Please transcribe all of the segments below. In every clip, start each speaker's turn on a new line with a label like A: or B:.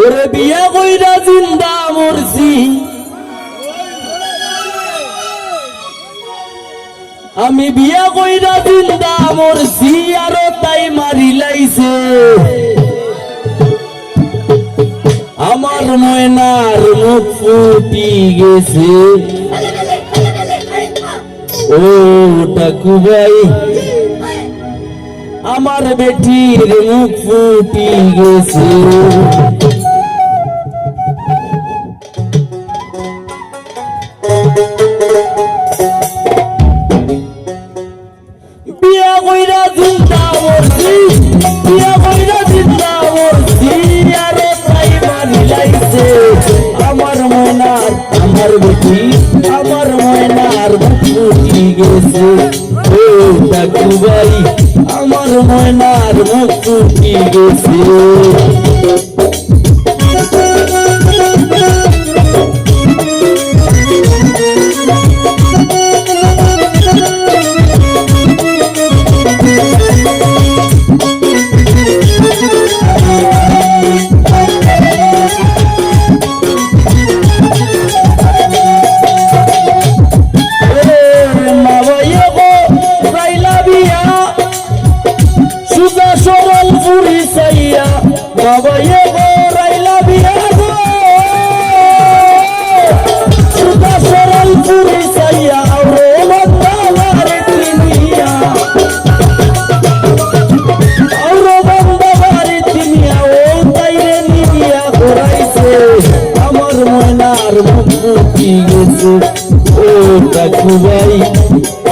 A: ওরে বিয়া কইরা জিন্দা মরছি। আমি বিয়া কইরা জিন্দা মরছি, আরও তাই মারি লাইছে। আমার ময়নার মুখ ফুটি গেছে। ও টাকু ভাই, আমার বেটির মুখ ফুটি গেছে। কইরা জিন্দা মরছি বিয়া কইরা জিন্দা আমার ময়নার আমার বেটি আমার ময়নার মুখি গেছে। ও টাকু ভাই আমার ময়নার মুখ গেছে।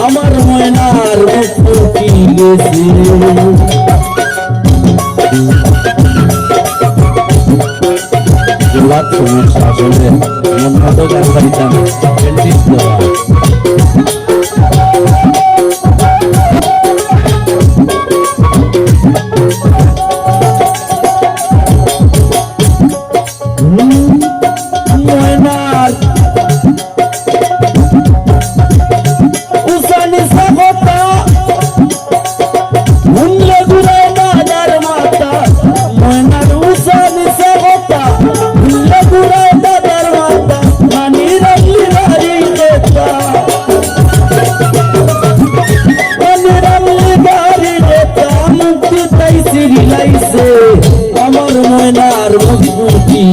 A: আমার ময়নার মুখ ফুটি গেছে? ও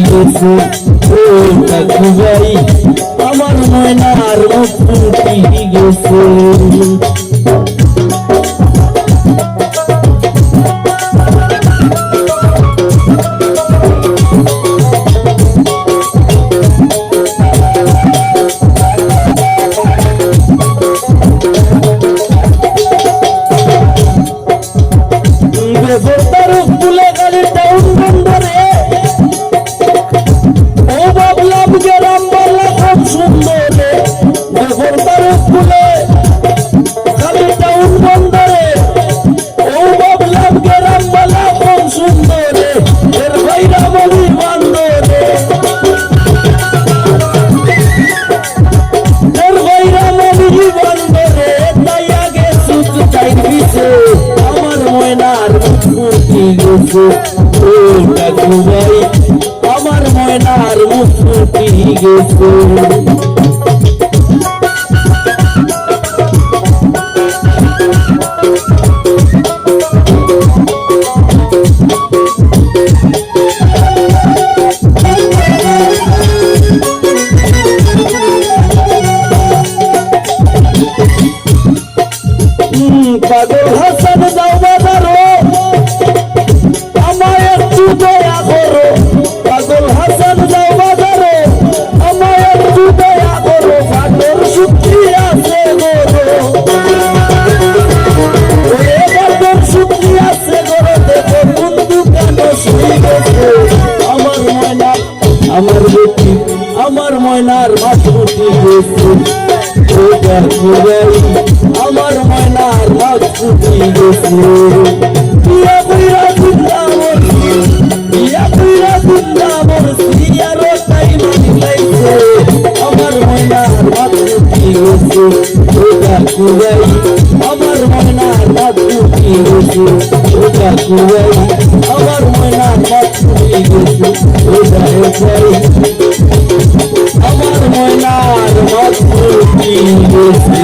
A: গেছে ও কাকু ভাই আমার ময়নার মুখ ফুটি গেছে বেফরদার ফুলে গালি টাউন বন্দরে আমার ময়নার মুখি গেছে। আমার বেটি আমার ময়নার মাছ উঠি গেছে ও দেখো ভাই, আমার ময়নার মাছ উঠি গেছে আমার ময়নার মাছ উঠি গেছে ও দেখো আমার ময়নার মাছ গেছে ও দেখো ভাই, আমার ময়নার মাছ উঠি গেছে ওটাই চাই আমার ময়নার মাতৃ গেছে